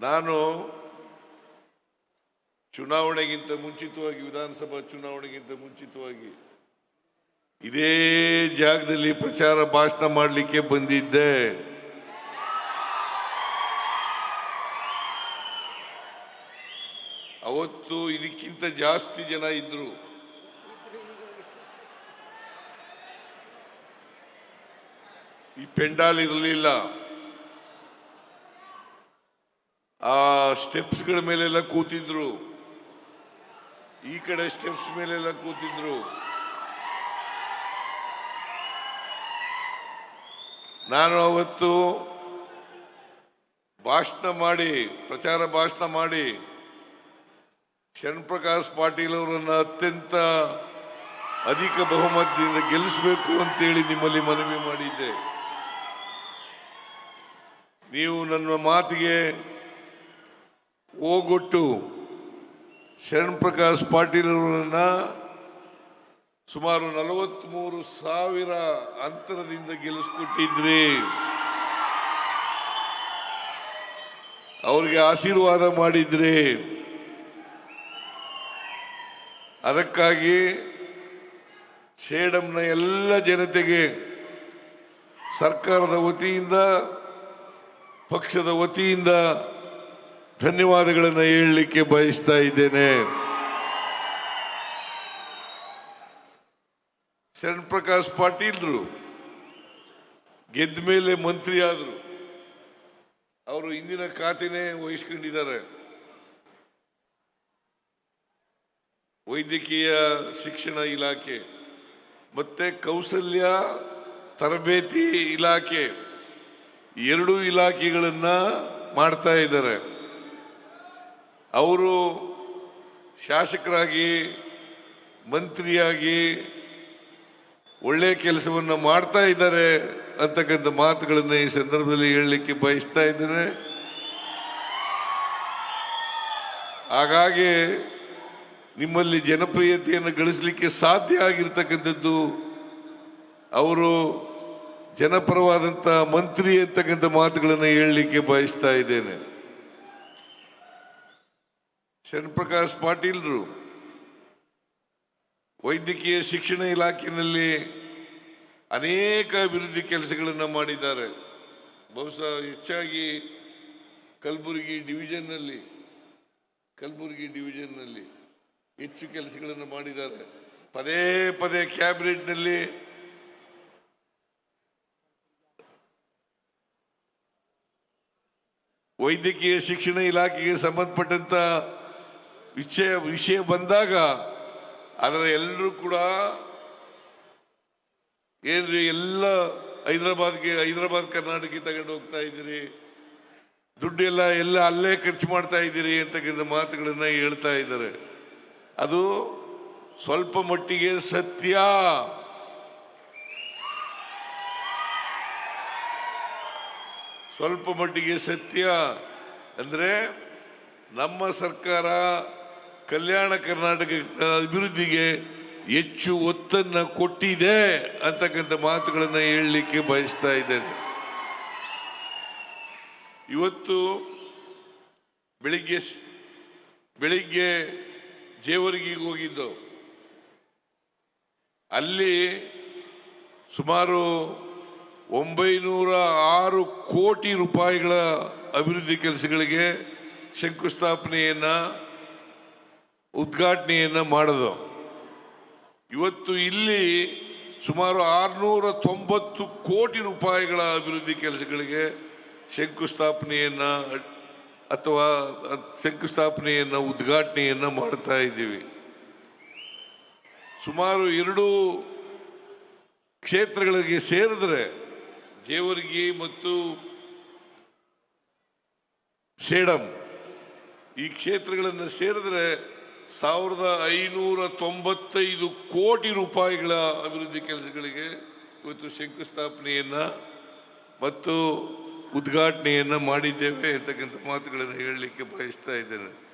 ನಾನು ಚುನಾವಣೆಗಿಂತ ಮುಂಚಿತವಾಗಿ, ವಿಧಾನಸಭಾ ಚುನಾವಣೆಗಿಂತ ಮುಂಚಿತವಾಗಿ ಇದೇ ಜಾಗದಲ್ಲಿ ಪ್ರಚಾರ ಭಾಷಣ ಮಾಡಲಿಕ್ಕೆ ಬಂದಿದ್ದೆ. ಅವತ್ತು ಇದಕ್ಕಿಂತ ಜಾಸ್ತಿ ಜನ ಇದ್ರು. ಈ ಪೆಂಡಾಲ್ ಇರಲಿಲ್ಲ. ಆ ಸ್ಟೆಪ್ಸ್ಗಳ ಮೇಲೆಲ್ಲ ಕೂತಿದ್ರು. ಈ ಕಡೆ ಸ್ಟೆಪ್ಸ್ ಮೇಲೆಲ್ಲ ಕೂತಿದ್ರು. ನಾನು ಅವತ್ತು ಭಾಷಣ ಮಾಡಿ, ಪ್ರಚಾರ ಭಾಷಣ ಮಾಡಿ ಶರಣ್ ಪ್ರಕಾಶ್ ಪಾಟೀಲ್ ಅವರನ್ನು ಅತ್ಯಂತ ಅಧಿಕ ಬಹುಮತದಿಂದ ಗೆಲ್ಲಿಸಬೇಕು ಅಂತೇಳಿ ನಿಮ್ಮಲ್ಲಿ ಮನವಿ ಮಾಡಿದ್ದೆ. ನೀವು ನನ್ನ ಮಾತಿಗೆ ಓಗೊಟ್ಟು ಶರಣ್ ಪ್ರಕಾಶ್ ಪಾಟೀಲ್ ಅವರನ್ನ ಸುಮಾರು ನಲವತ್ಮೂರು ಸಾವಿರ ಅಂತರದಿಂದ ಗೆಲ್ಲಿಸ್ಕೊಟ್ಟಿದ್ರಿ. ಅವರಿಗೆ ಆಶೀರ್ವಾದ ಮಾಡಿದ್ರಿ. ಅದಕ್ಕಾಗಿ ಸೇಡಂನ ಎಲ್ಲ ಜನತೆಗೆ ಸರ್ಕಾರದ ವತಿಯಿಂದ, ಪಕ್ಷದ ವತಿಯಿಂದ ಧನ್ಯವಾದಗಳನ್ನು ಹೇಳಲಿಕ್ಕೆ ಬಯಸ್ತಾ ಇದ್ದೇನೆ. ಶರಣ್ ಪ್ರಕಾಶ್ ಪಾಟೀಲ್ರು ಗೆದ್ದ ಮೇಲೆ ಮಂತ್ರಿ ಆದರು. ಅವರು ಇಂದಿನ ಖಾತೆನೇ ವಹಿಸ್ಕೊಂಡಿದ್ದಾರೆ. ವೈದ್ಯಕೀಯ ಶಿಕ್ಷಣ ಇಲಾಖೆ, ಮತ್ತೆ ಕೌಶಲ್ಯ ತರಬೇತಿ ಇಲಾಖೆ, ಎರಡೂ ಇಲಾಖೆಗಳನ್ನು ಮಾಡ್ತಾ ಇದ್ದಾರೆ. ಅವರು ಶಾಸಕರಾಗಿ, ಮಂತ್ರಿಯಾಗಿ ಒಳ್ಳೆಯ ಕೆಲಸವನ್ನು ಮಾಡ್ತಾ ಇದ್ದಾರೆ ಅಂತಕ್ಕಂಥ ಮಾತುಗಳನ್ನು ಈ ಸಂದರ್ಭದಲ್ಲಿ ಹೇಳಲಿಕ್ಕೆ ಬಯಸ್ತಾ ಇದ್ದೇನೆ. ಹಾಗಾಗಿ ನಿಮ್ಮಲ್ಲಿ ಜನಪ್ರಿಯತೆಯನ್ನು ಗಳಿಸಲಿಕ್ಕೆ ಸಾಧ್ಯ ಆಗಿರ್ತಕ್ಕಂಥದ್ದು ಅವರು ಜನಪರವಾದಂಥ ಮಂತ್ರಿ ಅಂತಕ್ಕಂಥ ಮಾತುಗಳನ್ನು ಹೇಳಲಿಕ್ಕೆ ಬಯಸ್ತಾ ಇದ್ದೇನೆ. ಶರಣ್ ಪ್ರಕಾಶ್ ಪಾಟೀಲ್ರು, ವೈದ್ಯಕೀಯ ಶಿಕ್ಷಣ ಇಲಾಖೆಯಲ್ಲಿ ಅನೇಕ ಅಭಿವೃದ್ಧಿ ಕೆಲಸಗಳನ್ನು ಮಾಡಿದ್ದಾರೆ. ಬಹುಶಃ ಹೆಚ್ಚಾಗಿ ಕಲಬುರಗಿ ಡಿವಿಷನ್ನಲ್ಲಿ ಕಲಬುರಗಿ ಡಿವಿಷನ್ನಲ್ಲಿ ಹೆಚ್ಚು ಕೆಲಸಗಳನ್ನು ಮಾಡಿದ್ದಾರೆ. ಪದೇ ಪದೇ ಕ್ಯಾಬಿನೆಟ್ನಲ್ಲಿ ವೈದ್ಯಕೀಯ ಶಿಕ್ಷಣ ಇಲಾಖೆಗೆ ಸಂಬಂಧಪಟ್ಟಂತ ವಿಷಯ ವಿಷಯ ಬಂದಾಗ ಅದರ ಎಲ್ಲರೂ ಕೂಡ ಏನ್ರಿ ಎಲ್ಲ ಹೈದರಾಬಾದ್ಗೆ, ಹೈದ್ರಾಬಾದ್, ಕರ್ನಾಟಕಕ್ಕೆ ತಗೊಂಡು ಹೋಗ್ತಾ ಇದ್ದೀರಿ? ದುಡ್ಡೆಲ್ಲ ಎಲ್ಲ ಎಲ್ಲ ಅಲ್ಲೇ ಖರ್ಚು ಮಾಡ್ತಾ ಇದ್ದೀರಿ ಅಂತಕ್ಕಂಥ ಮಾತುಗಳನ್ನು ಹೇಳ್ತಾ ಇದ್ದಾರೆ. ಅದು ಸ್ವಲ್ಪ ಮಟ್ಟಿಗೆ ಸತ್ಯ. ಸ್ವಲ್ಪ ಮಟ್ಟಿಗೆ ಸತ್ಯ. ಅಂದರೆ ನಮ್ಮ ಸರ್ಕಾರ ಕಲ್ಯಾಣ ಕರ್ನಾಟಕ ಅಭಿವೃದ್ಧಿಗೆ ಹೆಚ್ಚು ಒತ್ತನ್ನು ಕೊಟ್ಟಿದೆ ಅಂತಕ್ಕಂಥ ಮಾತುಗಳನ್ನು ಹೇಳಲಿಕ್ಕೆ ಬಯಸ್ತಾ ಇದ್ದೇನೆ. ಇವತ್ತು ಬೆಳಿಗ್ಗೆ ಬೆಳಿಗ್ಗೆ ಜೇವರ್ಗಿಗೆ ಹೋಗಿದ್ದು. ಅಲ್ಲಿ ಸುಮಾರು ಒಂಬೈನೂರ ಆರು ಕೋಟಿ ರೂಪಾಯಿಗಳ ಅಭಿವೃದ್ಧಿ ಕೆಲಸಗಳಿಗೆ ಶಂಕುಸ್ಥಾಪನೆಯನ್ನ ಉದ್ಘಾಟನೆಯನ್ನ ಮಾಡೋದು. ಇವತ್ತು ಇಲ್ಲಿ ಸುಮಾರು ಆರುನೂರ ತೊಂಬತ್ತು ಕೋಟಿ ರೂಪಾಯಿಗಳ ಅಭಿವೃದ್ಧಿ ಕೆಲಸಗಳಿಗೆ ಶಂಕುಸ್ಥಾಪನೆಯನ್ನು, ಅಥವಾ ಶಂಕುಸ್ಥಾಪನೆಯನ್ನು, ಉದ್ಘಾಟನೆಯನ್ನು ಮಾಡ್ತಾ ಇದ್ದೀವಿ. ಸುಮಾರು ಎರಡು ಕ್ಷೇತ್ರಗಳಿಗೆ ಸೇರಿದ್ರೆ ಜೇವರ್ಗಿ ಮತ್ತು ಸೇಡಂ, ಈ ಕ್ಷೇತ್ರಗಳನ್ನು ಸೇರಿದ್ರೆ ಸಾವಿರದ ಐನೂರ ತೊಂಬತ್ತೈದು ಕೋಟಿ ರೂಪಾಯಿಗಳ ಅಭಿವೃದ್ಧಿ ಕೆಲಸಗಳಿಗೆ ಇವತ್ತು ಶಂಕುಸ್ಥಾಪನೆಯನ್ನು ಮತ್ತು ಉದ್ಘಾಟನೆಯನ್ನು ಮಾಡಿದ್ದೇವೆ ಅಂತಕ್ಕಂಥ ಮಾತುಗಳನ್ನು ಹೇಳಲಿಕ್ಕೆ ಬಯಸ್ತಾ ಇದ್ದೇನೆ.